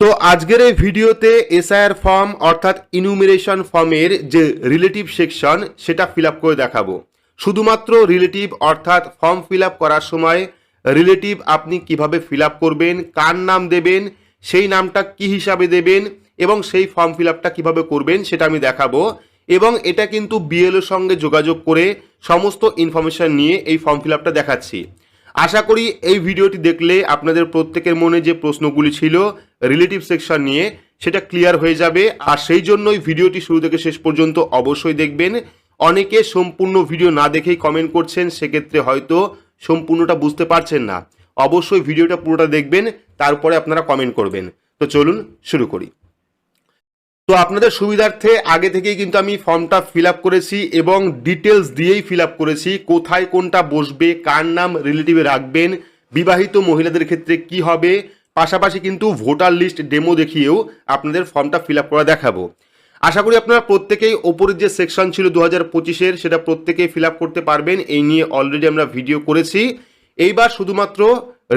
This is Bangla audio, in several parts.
তো আজকের এই ভিডিওতে এসআইআর ফর্ম অর্থাৎ ইনুমিরেশন ফর্মের যে রিলেটিভ সেকশন সেটা ফিল করে দেখাবো। শুধুমাত্র রিলেটিভ অর্থাৎ ফর্ম ফিল করার সময় রিলেটিভ আপনি কীভাবে ফিল করবেন, কার নাম দেবেন, সেই নামটা কি হিসাবে দেবেন এবং সেই ফর্ম ফিল কীভাবে করবেন সেটা আমি দেখাবো। এবং এটা কিন্তু বিএলওর সঙ্গে যোগাযোগ করে সমস্ত ইনফরমেশন নিয়ে এই ফর্ম ফিল দেখাচ্ছি। আশা করি এই ভিডিওটি দেখলে আপনাদের প্রত্যেকের মনে যে প্রশ্নগুলি ছিল রিলেটিভ সেকশন নিয়ে, সেটা ক্লিয়ার হয়ে যাবে। আর সেই জন্যই ভিডিওটি শুরু থেকে শেষ পর্যন্ত অবশ্যই দেখবেন। অনেকে সম্পূর্ণ ভিডিও না দেখেই কমেন্ট করছেন, সেক্ষেত্রে হয়তো সম্পূর্ণটা বুঝতে পারছেন না। অবশ্যই ভিডিওটা পুরোটা দেখবেন, তারপরে আপনারা কমেন্ট করবেন। তো চলুন শুরু করি। তো আপনাদের সুবিধার্থে আগে থেকেই কিন্তু আমি ফর্মটা ফিল করেছি এবং ডিটেলস দিয়েই ফিল করেছি। কোথায় কোনটা বসবে, কার নাম রিলেটিভে রাখবেন, বিবাহিত মহিলাদের ক্ষেত্রে কি হবে, পাশাপাশি কিন্তু ভোটার লিস্ট ডেমো দেখিয়েও আপনাদের ফর্মটা ফিল করা দেখাবো। আশা করি আপনারা প্রত্যেকেই ওপরের যে সেকশন ছিল দু হাজার পঁচিশের সেটা প্রত্যেকেই ফিল করতে পারবেন। এই নিয়ে অলরেডি আমরা ভিডিও করেছি। এইবার শুধুমাত্র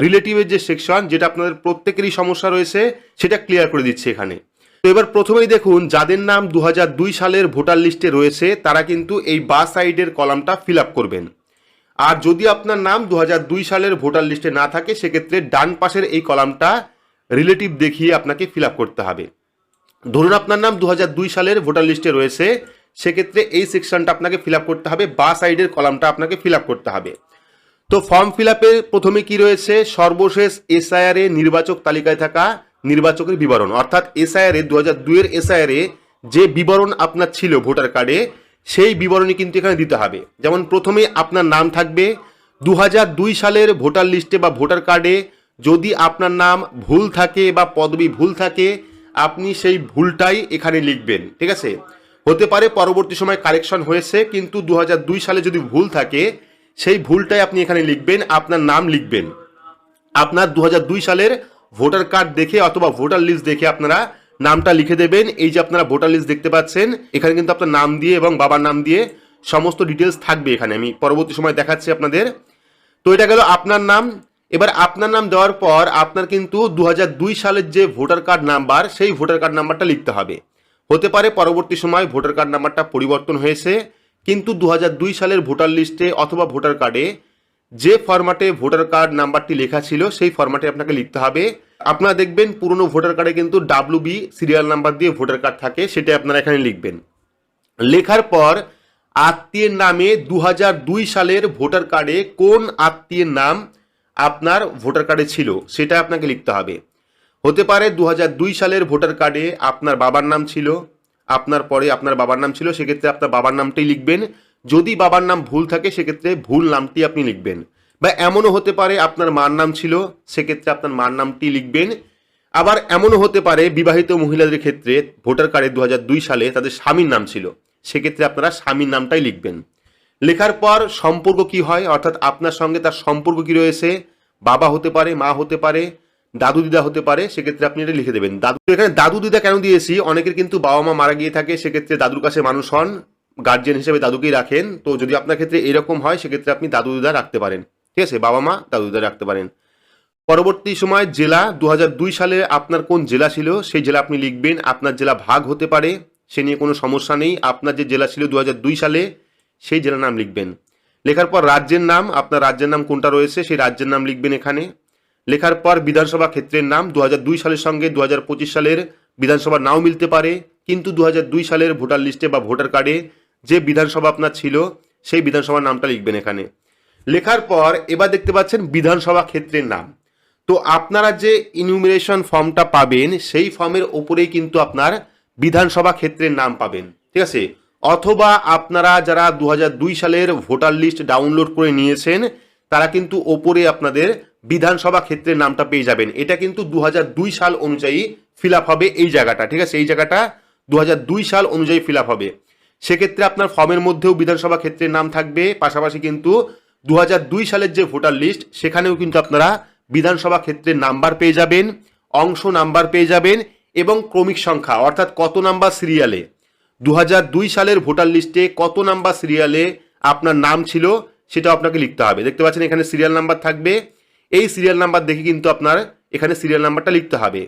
রিলেটিভের যে সেকশন, যেটা আপনাদের প্রত্যেকেরই সমস্যা রয়েছে, সেটা ক্লিয়ার করে দিচ্ছে এখানে। তো এবার প্রথমেই দেখুন, যাদের নাম দু হাজার দুই সালের ভোটার লিস্টে রয়েছে, তারা কিন্তু এই বা সাইডের কলামটা ফিল করবেন। আর যদি আপনার নাম দু হাজার দুই সালের ভোটার লিস্টে না থাকে, সেক্ষেত্রে ডান পাশের এই কলামটা রিলেটিভ দেখিয়ে আপনাকে ফিল করতে হবে। ধরুন আপনার নাম দু হাজার দুই সালের ভোটার লিস্টে রয়েছে, সেক্ষেত্রে এই সেকশনটা আপনাকে ফিল করতে হবে, বা সাইডের কলামটা আপনাকে ফিল করতে হবে। তো ফর্ম ফিল প্রথমে কি রয়েছে? সর্বশেষ এসআইআর এ নির্বাচক তালিকায় থাকা নির্বাচকের বিবরণ। অর্থাৎ এসআইআর এ দু হাজার দুইয়ের এসআইআর এ যে বিবরণ আপনার ছিল ভোটার কার্ডে, সেই বিবরণী কিন্তু এখানে দিতে হবে। যেমন প্রথমে আপনার নাম থাকবে দু দুই সালের ভোটার লিস্টে বা ভোটার কার্ডে যদি আপনার নাম ভুল থাকে বা পদবি ভুল থাকে, আপনি সেই ভুলটাই এখানে লিখবেন, ঠিক আছে? হতে পারে পরবর্তী সময় কারেকশন হয়েছে, কিন্তু দু হাজার দুই সালে যদি ভুল থাকে, সেই ভুলটাই আপনি এখানে লিখবেন, আপনার নাম লিখবেন। আপনার দু হাজার দুই সালের ভোটার কার্ড দেখে অথবা ভোটার লিস্ট দেখে আপনারা নামটা লিখে দেবেন। এই যে আপনারা ভোটার লিস্ট দেখতে পাচ্ছেন, এখানে কিন্তু আপনার নাম দিয়ে এবং বাবার নাম দিয়ে সমস্ত ডিটেলস থাকবে এখানে। আমি পরবর্তী সময় দেখাচ্ছি আপনাদের। তো এটা গেল আপনার নাম। এবার আপনার নাম দেওয়ার পর আপনার কিন্তু দু হাজার দুই সালের যে ভোটার কার্ড নাম্বার, সেই ভোটার কার্ড নাম্বারটা লিখতে হবে। হতে পারে পরবর্তী সময় ভোটার কার্ড নাম্বারটা পরিবর্তন হয়েছে, কিন্তু দু হাজার দুই সালের ভোটার লিস্টে অথবা ভোটার কার্ডে যে ফরম্যাটে ভোটার কার্ড নাম্বারটি লেখা ছিল, সেই ফরম্যাটে আপনাকে লিখতে হবে। আপনারা দেখবেন পুরনো ভোটার কার্ডে কিন্তু ডাব্লু বি সিরিয়াল নাম্বার দিয়ে ভোটার কার্ড থাকে, সেটা আপনারা এখানে লিখবেন। লেখার পর আত্মীয়ের নামে দু দুই সালের ভোটার কার্ডে কোন আত্মীয়ের নাম আপনার ভোটার কার্ডে ছিল, সেটা আপনাকে লিখতে হবে। হতে পারে দু দুই সালের ভোটার কার্ডে আপনার বাবার নাম ছিল, আপনার পরে আপনার বাবার নাম ছিল, সেক্ষেত্রে আপনার বাবার নামটাই লিখবেন। যদি বাবার নাম ভুল থাকে, সেক্ষেত্রে ভুল নামটি আপনি লিখবেন। বা এমনও হতে পারে আপনার মার নাম ছিল, সেক্ষেত্রে আপনার মার নামটি লিখবেন। আবার এমনও হতে পারে বিবাহিত মহিলাদের ক্ষেত্রে ভোটার কার্ডে দু হাজার দুই সালে তাদের স্বামীর নাম ছিল, সেক্ষেত্রে আপনারা স্বামীর নামটাই লিখবেন। লেখার পর সম্পর্ক কি হয়? অর্থাৎ আপনার সঙ্গে তার সম্পর্ক কি রয়েছে? বাবা হতে পারে, মা হতে পারে, দাদু দিদা হতে পারে, সেক্ষেত্রে আপনি এটা লিখে দেবেন। দাদু, এখানে দাদু দিদা কেন দিয়েছি? অনেকের কিন্তু বাবা মা মারা গিয়ে থাকে, সেক্ষেত্রে দাদুর কাছে মানুষ হন। গার্জিয়ান হিসেবে দাদুকেই রাখেন। তো যদি আপনার ক্ষেত্রে এরকম হয়, সেক্ষেত্রে আপনি দাদু দিদা রাখতে পারেন। ঠিক আছে? বাবা মা দাদু দিদা রাখতে পারেন। পরবর্তী সময় জেলা দু হাজার দুই সালে আপনার কোন জেলা ছিল, সেই জেলা আপনি লিখবেন। আপনার জেলা ভাগ হতে পারে, সে নিয়ে কোনো সমস্যা নেই। আপনার যে জেলা ছিল দু হাজার দুই সালে, সেই জেলার নাম লিখবেন। লেখার পর রাজ্যের নাম, আপনার রাজ্যের নাম কোনটা রয়েছে, সেই রাজ্যের নাম লিখবেন এখানে। লেখার পর বিধানসভা ক্ষেত্রের নাম দু হাজার দুই সালের সঙ্গে দু হাজার পঁচিশ সালের বিধানসভা নাও মিলতে পারে। কিন্তু দু হাজার দুই সালের ভোটার লিস্টে বা ভোটার কার্ডে যে বিধানসভা আপনার ছিল, সেই বিধানসভার নামটা লিখবেন এখানে। লেখার পর এবার দেখতে পাচ্ছেন বিধানসভা ক্ষেত্রের নাম। তো আপনারা যে ইনিউমিনেশন ফর্মটা পাবেন, সেই ফর্মের ওপরেই কিন্তু আপনার বিধানসভা ক্ষেত্রের নাম পাবেন। ঠিক আছে? অথবা আপনারা যারা দু হাজার দুই সালের ভোটার লিস্ট ডাউনলোড করে নিয়েছেন, তারা কিন্তু ওপরে আপনাদের বিধানসভা ক্ষেত্রের নামটা পেয়ে যাবেন। এটা কিন্তু দু হাজার দুই সাল অনুযায়ী ফিল হবে এই জায়গাটা। ঠিক আছে? এই জায়গাটা দু হাজার দুই সাল অনুযায়ী ফিল হবে। সেক্ষেত্রে আপনার ফর্মের মধ্যেও বিধানসভা ক্ষেত্রের নাম থাকবে, পাশাপাশি কিন্তু দু দুই সালের যে ভোটার লিস্ট, সেখানেও কিন্তু আপনারা বিধানসভা ক্ষেত্রের নাম্বার পেয়ে যাবেন, অংশ নাম্বার পেয়ে যাবেন এবং ক্রমিক সংখ্যা, অর্থাৎ কত নাম্বার সিরিয়ালে। দু দুই সালের ভোটার লিস্টে কত নাম্বার সিরিয়ালে আপনার নাম ছিল সেটা আপনাকে লিখতে হবে। দেখতে পাচ্ছেন এখানে সিরিয়াল নাম্বার থাকবে। এই সিরিয়াল নাম্বার দেখে কিন্তু আপনার এখানে সিরিয়াল নাম্বারটা লিখতে হবে।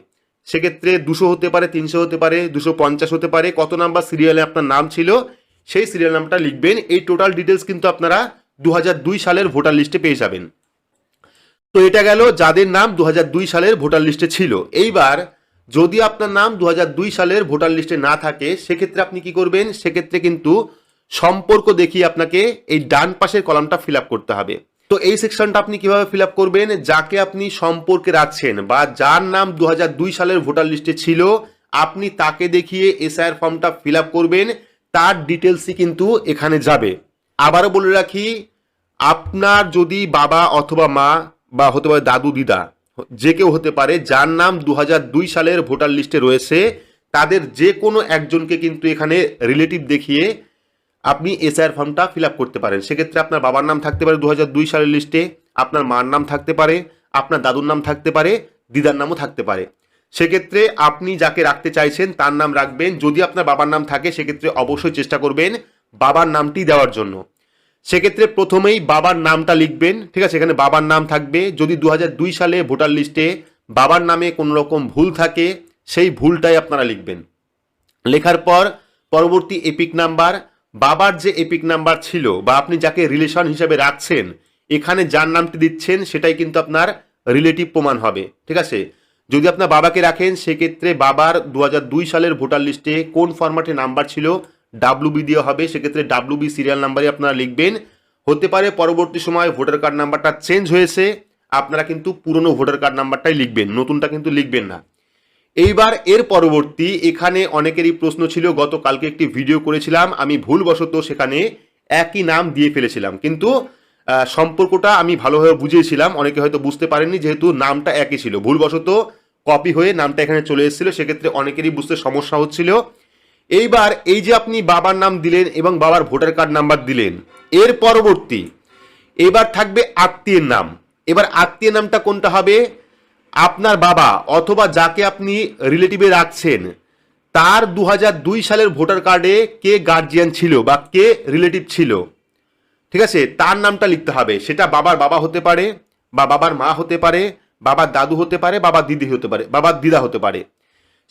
সেক্ষেত্রে দুশো হতে পারে, তিনশো হতে পারে, দুশো পঞ্চাশ হতে পারে। কত নাম্বার সিরিয়ালে আপনার নাম ছিল? সেই সিরিয়াল নাম্বারটা লিখবেন। এই টোটাল ডিটেলস কিন্তু আপনারা দু হাজার দুই সালের ভোটার লিস্টে পেয়ে যাবেন। তো এটা গেল যাদের নাম দু হাজার দুই সালের ভোটার লিস্টে ছিল। এইবার যদি আপনার নাম দু হাজার দুই সালের ভোটার লিস্টে না থাকে, সেক্ষেত্রে আপনি কি করবেন? সেক্ষেত্রে কিন্তু সম্পর্ক দেখিয়ে আপনাকে এই ডান পাশের কলামটা ফিল করতে হবে। তো এই সেকশনটা আপনি কীভাবে ফিল আপ করবেন? যাকে আপনি সম্পর্কে রাখছেন বা যার নাম দু হাজার দুই সালের ভোটার লিস্টে ছিল, আপনি তাকে দেখিয়ে এসআইআর ফর্মটা ফিল আপ করবেন। তার ডিটেলসই কিন্তু এখানে যাবে। আবারও বলে রাখি, আপনার যদি বাবা অথবা মা বা হতে পারে দাদু, দিদা, যে কেউ হতে পারে, যার নাম দু হাজার দুই সালের ভোটার লিস্টে রয়েছে, তাদের যে কোনো একজনকে কিন্তু এখানে রিলেটিভ দেখিয়ে আপনি এসআইআর ফর্মটা ফিল আপ করতে পারেন। সেক্ষেত্রে আপনার বাবার নাম থাকতে পারে দু হাজার দুই সালের লিস্টে আপনার মার নাম থাকতে পারে, আপনার দাদুর নাম থাকতে পারে, দিদার নামও থাকতে পারে। সেক্ষেত্রে আপনি যাকে রাখতে চাইছেন, তার নাম রাখবেন। যদি আপনার বাবার নাম থাকে, সেক্ষেত্রে অবশ্যই চেষ্টা করবেন বাবার নামটি দেওয়ার জন্য। সেক্ষেত্রে প্রথমেই বাবার নামটা লিখবেন, ঠিক আছে? এখানে বাবার নাম থাকবে। যদি দু হাজার দুই সালে ভোটার লিস্টে বাবার নামে কোনো রকম ভুল থাকে, সেই ভুলটাই আপনারা লিখবেন। লেখার পর পরবর্তী এপিক নাম্বার বাবার যে এপিক নাম্বার ছিল বা আপনি যাকে রিলেশন হিসাবে রাখছেন, এখানে যার নামটি দিচ্ছেন সেটাই কিন্তু আপনার রিলেটিভ প্রমাণ হবে, ঠিক আছে? যদি আপনার বাবাকে রাখেন, সেক্ষেত্রে বাবার দু হাজার দুই সালের ভোটার লিস্টে কোন ফরম্যাটে নাম্বার ছিল ডাব্লুবি দিয়ে হবে, সেক্ষেত্রে ডাব্লুবি সিরিয়াল নাম্বারই আপনারা লিখবেন। হতে পারে পরবর্তী সময় ভোটার কার্ড নাম্বারটা চেঞ্জ হয়েছে, আপনারা কিন্তু পুরনো ভোটার কার্ড নাম্বারটাই লিখবেন, নতুনটা কিন্তু লিখবেন না। এইবার এর পরবর্তী এখানে অনেকেরই প্রশ্ন ছিল, গতকালকে একটি ভিডিও করেছিলাম, আমি ভুলবশত সেখানে একই নাম দিয়ে ফেলেছিলাম। কিন্তু সম্পর্কটা আমি ভালোভাবে বুঝিয়েছিলাম, অনেকে হয়তো বুঝতে পারেননি যেহেতু নামটা একই ছিল। ভুলবশত কপি হয়ে নামটা এখানে চলে এসেছিল, সেক্ষেত্রে অনেকেরই বুঝতে সমস্যা হচ্ছিল। এইবার এই যে আপনি বাবার নাম দিলেন এবং বাবার ভোটার কার্ড নাম্বার দিলেন, এর পরবর্তী, এবার থাকবে আত্মীয়ের নাম। এবার আত্মীয় নামটা কোনটা হবে? আপনার বাবা অথবা যাকে আপনি রিলেটিভে রাখছেন, তার দু হাজার দুই সালের ভোটার কার্ডে কে গার্জিয়ান ছিল বা কে রিলেটিভ ছিল? ঠিক আছে? তার নামটা লিখতে হবে। সেটা বাবার বাবা হতে পারে, বা বাবার মা হতে পারে, বাবার দাদু হতে পারে, বাবার দিদি হতে পারে, বাবার দিদা হতে পারে।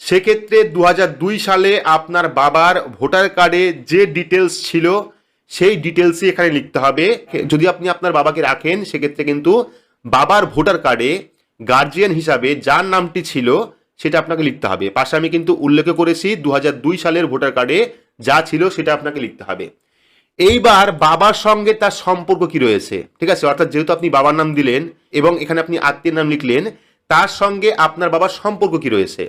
সেক্ষেত্রে দু হাজার দুই সালে আপনার বাবার ভোটার কার্ডে যে ডিটেলস ছিল, সেই ডিটেলসই এখানে লিখতে হবে। যদি আপনি আপনার বাবাকে রাখেন, সেক্ষেত্রে কিন্তু বাবার ভোটার কার্ডে গার্জিয়ান হিসাবে যার নামটি ছিল, সেটা আপনাকে লিখতে হবে। পাশে আমি কিন্তু উল্লেখ করেছি দু হাজার দুই সালের ভোটার কার্ডে যা ছিল সেটা আপনাকে লিখতে হবে। এইবার বাবার সঙ্গে তার সম্পর্ক কি রয়েছে? ঠিক আছে, অর্থাৎ যেহেতু আপনি বাবার নাম দিলেন এবং এখানে আপনি আত্মীয়ের নাম লিখলেন, তার সঙ্গে আপনার বাবার সম্পর্ক কি রয়েছে?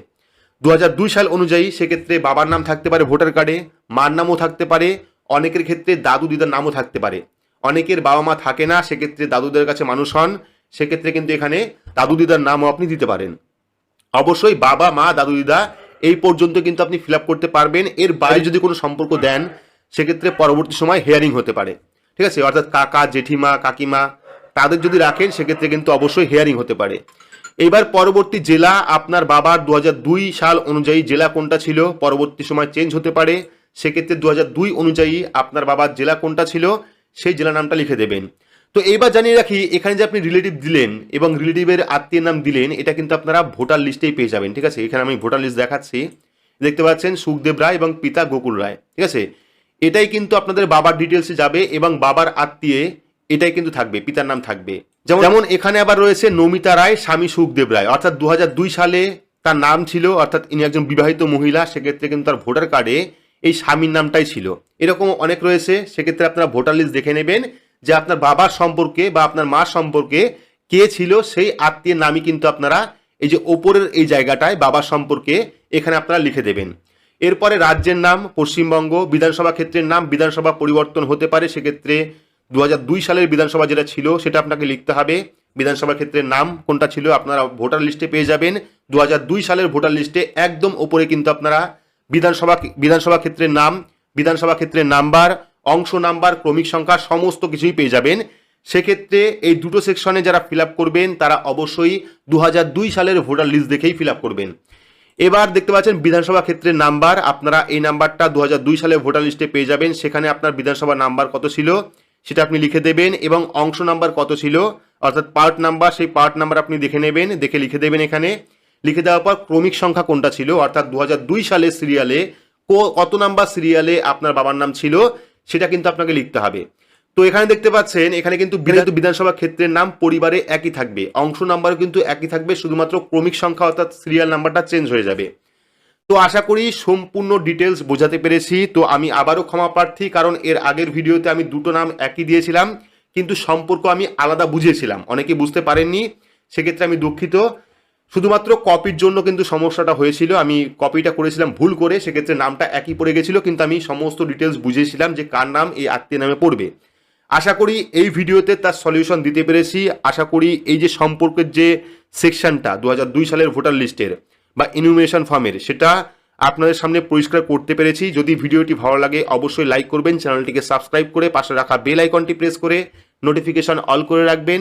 দু হাজার দুই সাল অনুযায়ী সেক্ষেত্রে বাবার নাম থাকতে পারে ভোটার কার্ডে মার নামও থাকতে পারে, অনেকের ক্ষেত্রে দাদু দিদার নামও থাকতে পারে। অনেকের বাবা মা থাকে না, সেক্ষেত্রে দাদুদের কাছে মানুষ হন সেক্ষেত্রে কিন্তু এখানে দাদু দিদার নামও আপনি দিতে পারেন। অবশ্যই বাবা, মা, দাদু দিদা, এই পর্যন্ত কিন্তু আপনি ফিল করতে পারবেন। এর বাইরে যদি কোনো সম্পর্ক দেন, সেক্ষেত্রে পরবর্তী সময় হেয়ারিং হতে পারে। ঠিক আছে? অর্থাৎ কাকা, জেঠিমা, কাকিমা, তাদের যদি রাখেন, সেক্ষেত্রে কিন্তু অবশ্যই হেয়ারিং হতে পারে। এবার পরবর্তী জেলা, আপনার বাবার দু হাজার দুই সাল অনুযায়ী জেলা কোনটা ছিল? পরবর্তী সময় চেঞ্জ হতে পারে। সেক্ষেত্রে দুহাজার দুই অনুযায়ী আপনার বাবার জেলা কোনটা ছিল? সেই জেলা নামটা লিখে দেবেন। তো এইবার জানিয়ে রাখি, এখানে যে আপনি রিলেটিভ দিলেন এবং রিলেটিভের আত্মীয়ের নাম দিলেন, এটা কিন্তু আপনারা ভোটার লিস্টেই পেয়ে যাবেন, ঠিক আছে? এখানে আমি ভোটার লিস্ট দেখাচ্ছি। দেখতে পাচ্ছেন সুখদেব রায় এবং পিতা গোকুল রায়, ঠিক আছে? এটাই কিন্তু আপনাদের বাবার ডিটেলসে যাবে এবং বাবার আত্মীয় এটাই কিন্তু থাকবে, পিতার নাম থাকবে। যেমন যেমন এখানে আবার রয়েছে নমিতা রায়, স্বামী সুখদেব রায়। অর্থাৎ দু হাজার দুই সালে তার নাম ছিল, অর্থাৎ ইনি একজন বিবাহিত মহিলা, সেক্ষেত্রে কিন্তু তার ভোটার কার্ডে এই স্বামীর নামটাই ছিল। এরকম অনেক রয়েছে, সেক্ষেত্রে আপনারা ভোটার লিস্ট দেখে নেবেন। যে আপনার বাবার সম্পর্কে বা আপনার মা সম্পর্কে কে ছিল সেই আত্মীয়ের নামই কিন্তু আপনারা এই যে ওপরের এই জায়গাটায় বাবার সম্পর্কে এখানে আপনারা লিখে দেবেন। এরপরে রাজ্যের নাম, পশ্চিমবঙ্গ, বিধানসভা ক্ষেত্রের নাম, বিধানসভা পরিবর্তন হতে পারে, সেক্ষেত্রে দু দুই সালের বিধানসভা যেটা ছিল সেটা আপনাকে লিখতে হবে। বিধানসভা ক্ষেত্রের নাম কোনটা ছিল আপনারা ভোটার লিস্টে পেয়ে যাবেন। দু দুই সালের ভোটার লিস্টে একদম ওপরে কিন্তু আপনারা বিধানসভা বিধানসভা ক্ষেত্রের নাম, বিধানসভা ক্ষেত্রের নাম্বার অংশ নাম্বার, ক্রমিক সংখ্যা, সমস্ত কিছুই পেয়ে যাবেন। সেক্ষেত্রে এই দুটো সেকশনে যারা ফিল করবেন, তারা অবশ্যই দু হাজার দুই সালের ভোটার লিস্ট দেখেই ফিল করবেন। এবার দেখতে পাচ্ছেন বিধানসভা ক্ষেত্রের নাম্বার, আপনারা এই নাম্বারটা দু হাজার দুই সালে ভোটার লিস্টে পেয়ে যাবেন। সেখানে আপনার বিধানসভা নাম্বার কত ছিল, সেটা আপনি লিখে দেবেন এবং অংশ নাম্বার কত ছিল, অর্থাৎ পার্ট নাম্বার সেই পার্ট নাম্বার আপনি দেখে নেবেন, দেখে লিখে দেবেন এখানে। লিখে দেওয়ার পর ক্রমিক সংখ্যা কোনটা ছিল, অর্থাৎ দু সালের সিরিয়ালে কত নাম্বার সিরিয়ালে আপনার বাবার নাম ছিল সেটা কিন্তু আপনাকে লিখতে হবে। তো এখানে দেখতে পাচ্ছেন এখানে কিন্তু বিধান- বিধানসভা ক্ষেত্রের নাম পরিবারে একই থাকবে। অংশ নাম্বারও কিন্তু একই থাকবে শুধুমাত্র ক্রমিক সংখ্যা অর্থাৎ সিরিয়াল নাম্বারটা চেঞ্জ হয়ে যাবে। তো আশা করি সম্পূর্ণ ডিটেলস বোঝাতে পেরেছি। তো আমি আবারও ক্ষমা প্রার্থী কারণ এর আগের ভিডিওতে আমি দুটো নাম একই দিয়েছিলাম কিন্তু সম্পর্ক আমি আলাদা বুঝিয়েছিলাম অনেকে বুঝতে পারেননি সেক্ষেত্রে আমি দুঃখিত। শুধুমাত্র কপির জন্য কিন্তু সমস্যাটা হয়েছিল। আমি কপিটা করেছিলাম, ভুল করে, সেক্ষেত্রে নামটা একই পড়ে গেছিল, কিন্তু আমি সমস্ত ডিটেলস বুঝেছিলাম যে কার নাম এই আত্মীয় নামে পড়বে। আশা করি এই ভিডিওতে তার সলিউশন দিতে পেরেছি। আশা করি এই যে সম্পর্কের যে সেকশনটা দু হাজার দুই সালের ভোটার লিস্টের বা ইনুমিনেশন ফর্মের সেটা আপনাদের সামনে পরিষ্কার করতে পেরেছি। যদি ভিডিওটি ভালো লাগে, অবশ্যই লাইক করবেন চ্যানেলটিকে সাবস্ক্রাইব করে পাশে রাখা বেল আইকনটি প্রেস করে নোটিফিকেশন অল করে রাখবেন।